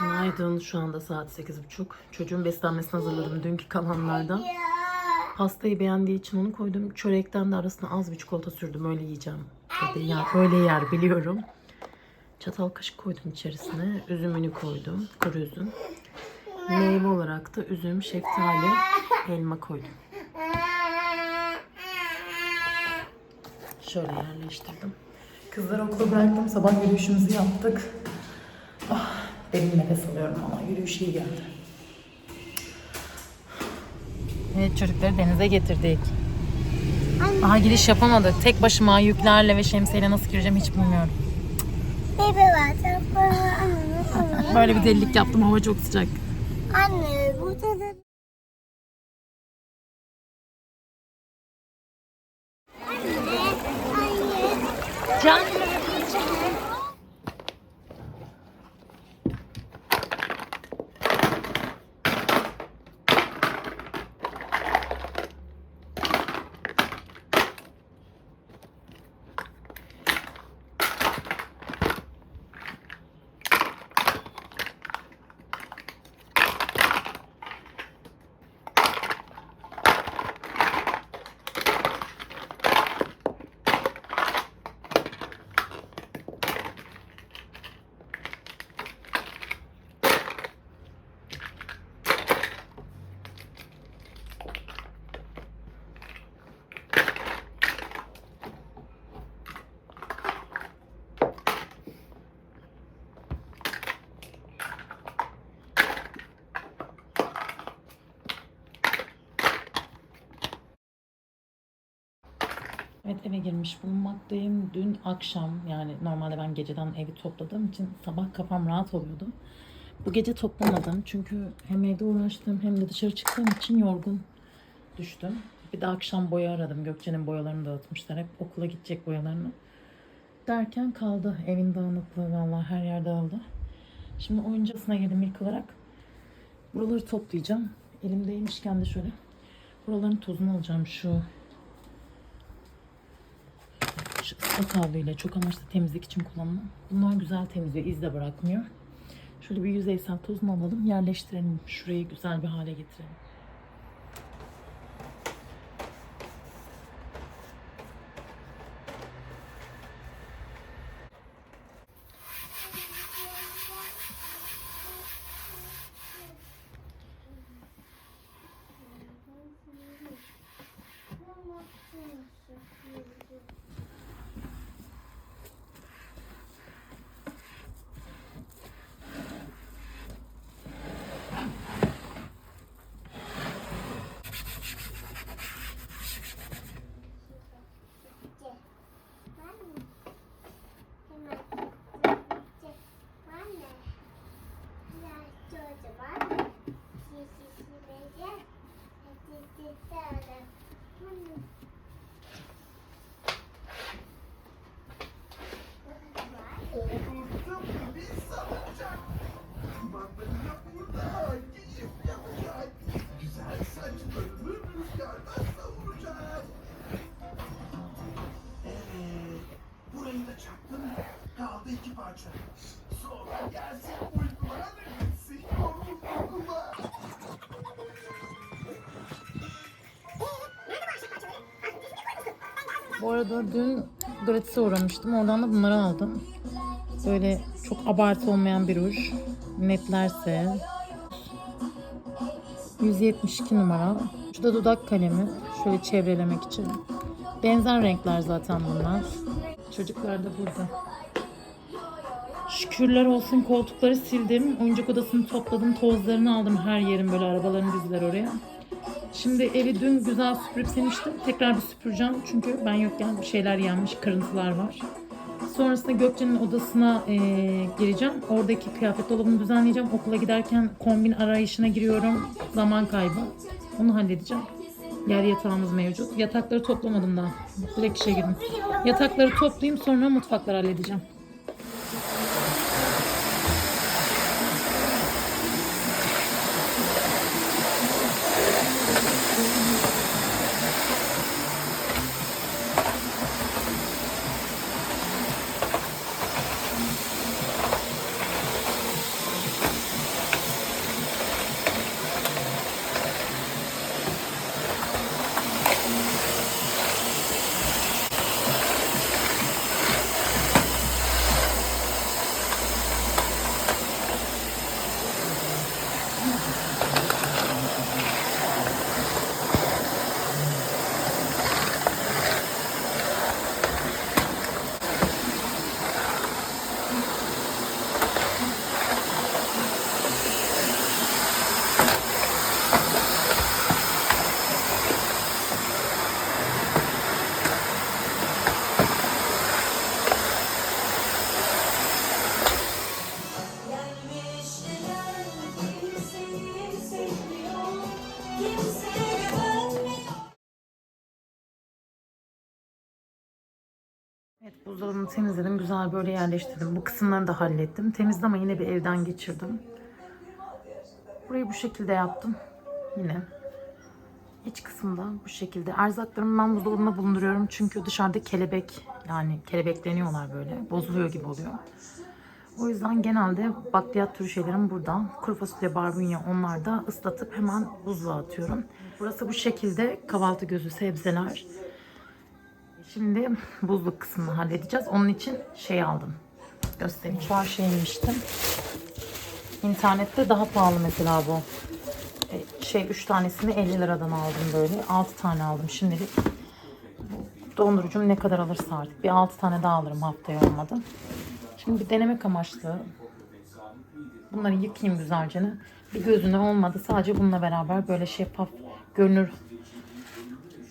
Günaydın. Şu anda saat 8.30. Çocuğun beslenmesini hazırladım dünkü kalanlardan. Pastayı beğendiği için onu koydum. Çörekten de arasına az bir çikolata sürdüm. Öyle yiyeceğim. Dedi. Yani öyle yer biliyorum. Çatal kaşık koydum içerisine. Üzümünü koydum. Kuru üzüm. Meyve olarak da üzüm, şeftali, elma koydum. Şöyle yerleştirdim. Kızları okula bıraktım. Sabah yürüyüşümüzü yaptık. Derin nefes alıyorum ama yürüyüş iyi geldi. Evet çocukları denize getirdik. Daha giriş yapamadık. Tek başıma yüklerle ve şemsiyeyle nasıl gireceğim hiç bilmiyorum. Bebe var. Böyle bir delilik yaptım hava çok sıcak. Anne burada da... Anne, anne. Can. Evet eve girmiş bulunmaktayım. Dün akşam yani normalde ben geceden evi topladığım için sabah kafam rahat oluyordu. Bu gece toplamadım çünkü hem evde uğraştım hem de dışarı çıktığım için yorgun düştüm. Bir de akşam boya aradım. Gökçe'nin boyalarını dağıtmışlar. Hep okula gidecek boyalarını. Derken kaldı evin dağınıklığı vallahi her yer dağıldı. Şimdi oyuncasına girdim ilk olarak. Buraları toplayacağım. Elimdeymişken de şöyle buraların tozunu alacağım şu ıslak havluyla çok amaçlı temizlik için kullanılan. Bunlar güzel temizliyor, iz de bırakmıyor. Şöyle bir yüzeysel tozunu alalım, yerleştirelim. Şurayı güzel bir hale getirelim. Arada dün gratis'e uğramıştım. Oradan da bunları aldım. Böyle çok abartı olmayan bir ruj. Netlerse 172 numara. Şu da dudak kalemi. Şöyle çevrelemek için. Benzer renkler zaten bunlar. Çocuklar da burada. Şükürler olsun koltukları sildim. Oyuncak odasını topladım. Tozlarını aldım her yerin böyle arabaların dizdiler oraya. Şimdi evi dün güzel süpürüp silmiştim. Tekrar bir süpüreceğim. Çünkü ben yokken bir şeyler yanmış, kırıntılar var. Sonrasında Gökçe'nin odasına eee, gireceğim. Oradaki kıyafet dolabını düzenleyeceğim. Okula giderken kombin arayışına giriyorum. Zaman kaybı. Onu halledeceğim. Yer yatağımız mevcut. Yatakları toplamadım daha. Direkt işe girdim. Yatakları toplayayım sonra mutfakları halledeceğim. Buzdolabını temizledim. Güzel böyle yerleştirdim. Bu kısımları da hallettim. Temizdi ama yine bir evden geçirdim. Burayı bu şekilde yaptım. Yine. İç kısımda bu şekilde. Erzaklarımı ben buzdolabına bulunduruyorum. Çünkü dışarıda kelebek yani kelebekleniyorlar böyle. Bozuluyor gibi oluyor. O yüzden genelde bakliyat türü şeylerim burada. Kuru fasulye, barbunya onlar da ıslatıp hemen buzluğa atıyorum. Burası bu şekilde kahvaltı gözü sebzeler. Şimdi buzluk kısmını halledeceğiz. Onun için şey aldım. Göstereyim. Çarşıya inmiştim. İnternette daha pahalı mesela bu. E, Şey 3 tanesini 50 liradan aldım böyle. 6 tane aldım şimdilik. Dondurucum ne kadar alırsa artık. Bir 6 tane daha alırım haftaya olmadı. Şimdi bir denemek amaçlı bunları yıkayayım güzelce. Bir gözüne olmadı. Sadece bununla beraber böyle şeffaf görünür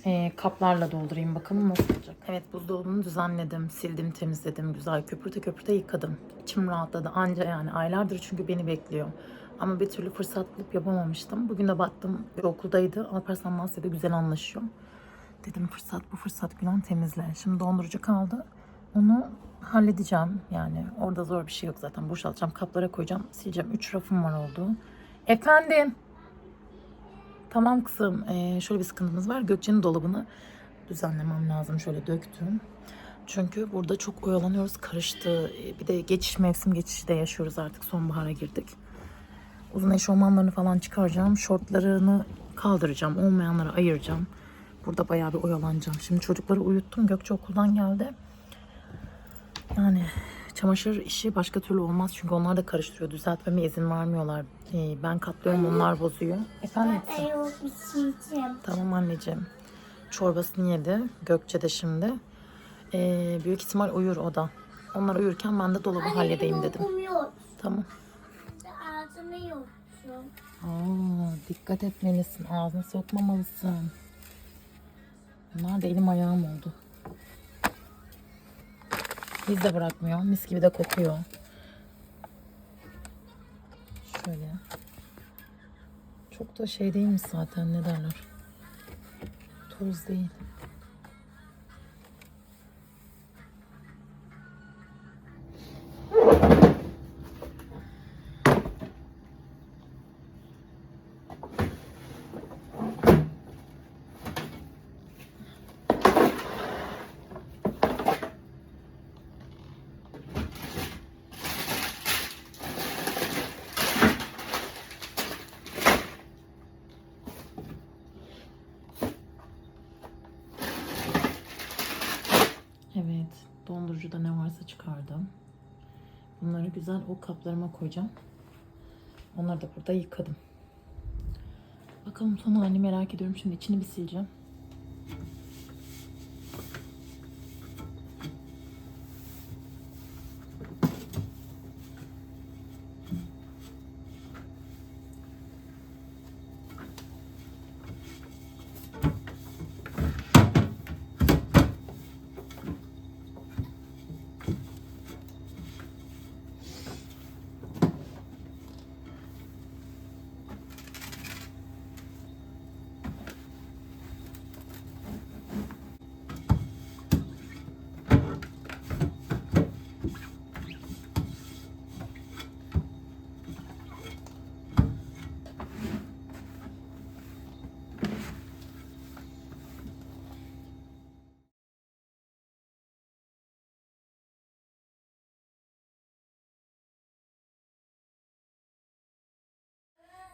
e, kaplarla doldurayım bakalım nasıl. Evet buzdolabını düzenledim, sildim, temizledim, güzel köpürte köpürte yıkadım. İçim rahatladı anca yani aylardır çünkü beni bekliyor. Ama bir türlü fırsat bulup yapamamıştım. Bugün de baktım okuldaydı. Alparslan Masya'da güzel anlaşıyor. Dedim fırsat bu fırsat Gülen temizle. Şimdi dondurucu kaldı. Onu halledeceğim yani. Orada zor bir şey yok zaten. Boşaltacağım, kaplara koyacağım, sileceğim. Üç rafım var oldu. Efendim? Tamam kızım. Ee, şöyle bir sıkıntımız var. Gökçe'nin dolabını düzenlemem lazım. Şöyle döktüm. Çünkü burada çok oyalanıyoruz. Karıştı. Ee, Bir de geçiş mevsim geçişi de yaşıyoruz artık. Sonbahara girdik. Uzun eşofmanlarını falan çıkaracağım. Şortlarını kaldıracağım. Olmayanları ayıracağım. Burada bayağı bir oyalanacağım. Şimdi çocukları uyuttum. Gökçe okuldan geldi. Yani çamaşır işi başka türlü olmaz. Çünkü onlar da karıştırıyor. Düzeltmeme izin vermiyorlar. Ee, Ben katlıyorum onlar bozuyor. Efendim? biçimcim. Tamam anneciğim. Çorbasını yedi. Gökçe de şimdi. Ee, büyük ihtimal uyur o da. Onlar uyurken ben de dolabı halledeyim dedim. Tamam. Ağzını yoksun. Aa, dikkat etmelisin. Ağzına sokmamalısın. Bunlar da elim ayağım oldu. Biz de bırakmıyor. Mis gibi de kokuyor. Şöyle. Çok da şey değilmiş zaten ne derler. Toz değil. O kaplarıma koyacağım. Onları da burada yıkadım. Bakalım son halini merak ediyorum. Şimdi içini bir sileceğim.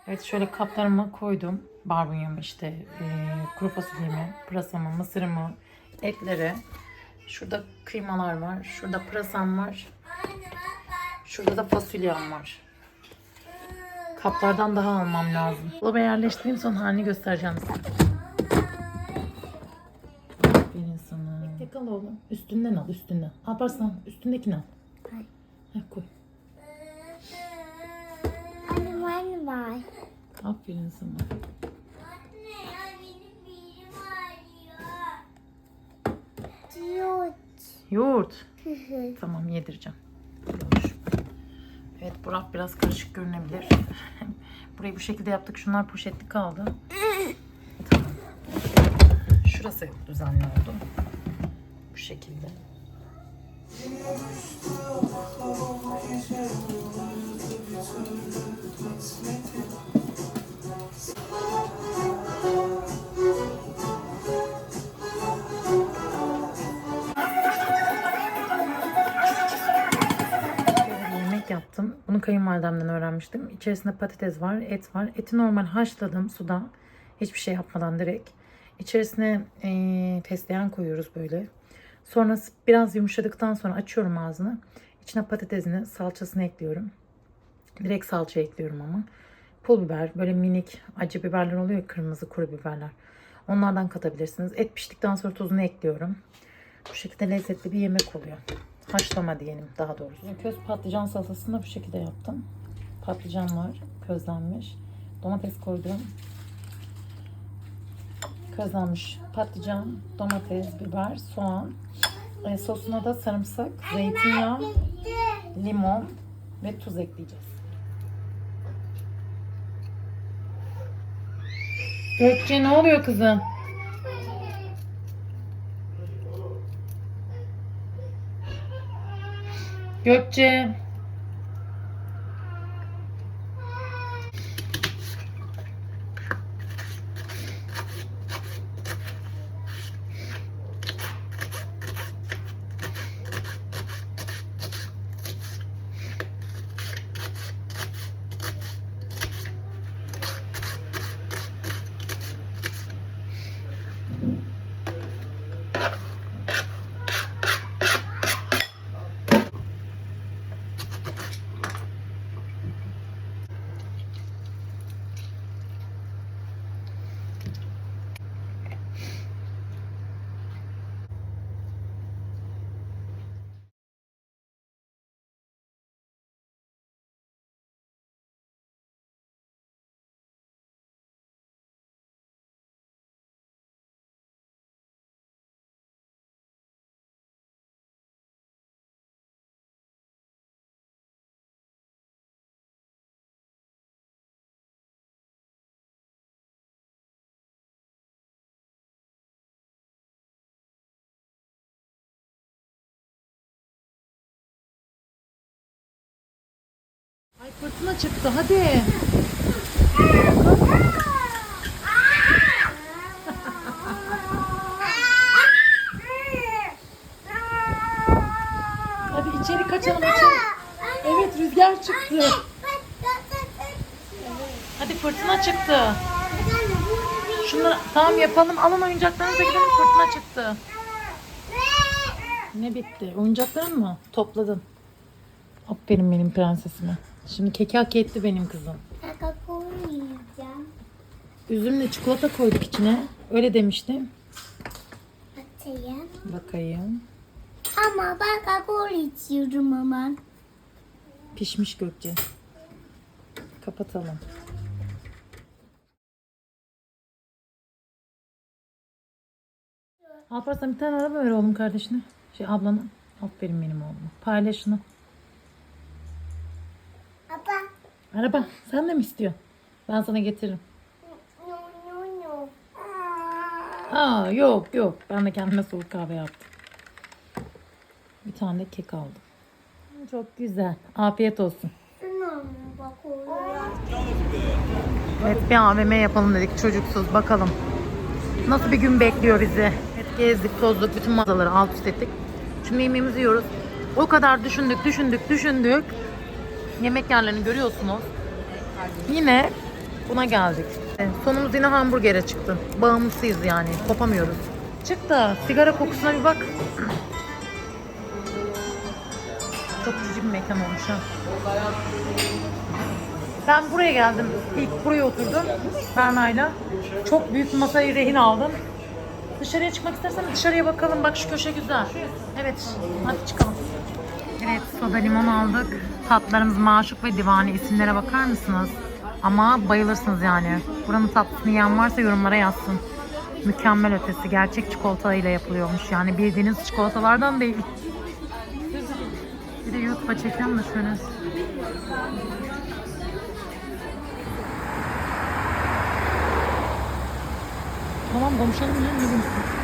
Evet şöyle kaplarıma koydum. Barbunyamı işte, e, kuru fasulyemi, pırasamı, mısırımı, etleri. Şurada kıymalar var. Şurada pırasam var. Şurada da fasulyem var. Kaplardan daha almam lazım. Dolaba yerleştireyim son halini göstereceğim size. Aferin sana. Tek al oğlum. Üstünden al üstünden. Alparslan üstündekini al. Ay. Heh, koy. Aferin sana. Anne ya benim birim ağrıyor. Yoğurt. Diyor. Tamam yedireceğim. Evet bu raf biraz karışık görünebilir. Burayı bu şekilde yaptık. Şunlar poşetli kaldı. Tamam. Şurası düzenli oldu. Bu şekilde. Kayınvalidemden öğrenmiştim. İçerisinde patates var, et var. Eti normal haşladım suda. Hiçbir şey yapmadan direkt. İçerisine eee fesleğen koyuyoruz böyle. Sonra biraz yumuşadıktan sonra açıyorum ağzını. İçine patatesini, salçasını ekliyorum. Direkt salça ekliyorum ama. Pul biber, böyle minik acı biberler oluyor ya, kırmızı kuru biberler. Onlardan katabilirsiniz. Et piştikten sonra tuzunu ekliyorum. Bu şekilde lezzetli bir yemek oluyor. Haşlama diyelim daha doğrusu. Köz patlıcan salatasını da bu şekilde yaptım. Patlıcan var, közlenmiş. Domates koydum. Közlenmiş patlıcan, domates, biber, soğan. E, sosuna da sarımsak, zeytinyağı, limon ve tuz ekleyeceğiz. Gökçe ne oluyor kızım? Gökçe. Fırtına çıktı hadi. Hadi içeri kaçalım içeri. Evet rüzgar çıktı. Hadi fırtına çıktı. Şunları tamam yapalım. Alın oyuncaklarınıza gidelim fırtına çıktı. Ne bitti? Oyuncakların mı? Topladın. Aferin benim prensesime. Şimdi keki hak etti benim kızım. Kakao yiyeceğim. Üzümle çikolata koyduk içine. Öyle demiştim. Atayım. Bakayım. Ama ben kakao içiyorum ama. Pişmiş Gökçe. Kapatalım. Alparslan bir tane araba ver oğlum kardeşine. Şey ablana. Aferin benim oğluma. Paylaş şunu. Araba sen de mi istiyorsun? Ben sana getiririm. Aa yok yok. Ben de kendime soğuk kahve yaptım. Bir tane de kek aldım. Çok güzel. Afiyet olsun. Evet bir AVM yapalım dedik çocuksuz bakalım. Nasıl bir gün bekliyor bizi. Evet gezdik tozduk bütün mağazaları alt üst ettik. Şimdi yemeğimizi yiyoruz. O kadar düşündük düşündük düşündük. Yemek yerlerini görüyorsunuz. Yine buna geldik. Evet, Sonumuz yine hamburgere çıktı. Bağımlısıyız yani kopamıyoruz. Çık da sigara kokusuna bir bak. Çok cici bir mekan olmuş ha. Ben buraya geldim. İlk buraya oturdum. Berna'yla. Çok büyük masayı rehin aldım. Dışarıya çıkmak istersen dışarıya bakalım. Bak şu köşe güzel. Evet. Hadi çıkalım. Evet soda limon aldık. Tatlarımız Maşuk ve Divani isimlere bakar mısınız? Ama bayılırsınız yani. Buranın tatlısını yiyen varsa yorumlara yazsın. Mükemmel ötesi. Gerçek çikolata ile yapılıyormuş. Yani bildiğiniz çikolatalardan değil. Bir de YouTube'a çekelim de şöyle. Tamam konuşalım ya. Ne?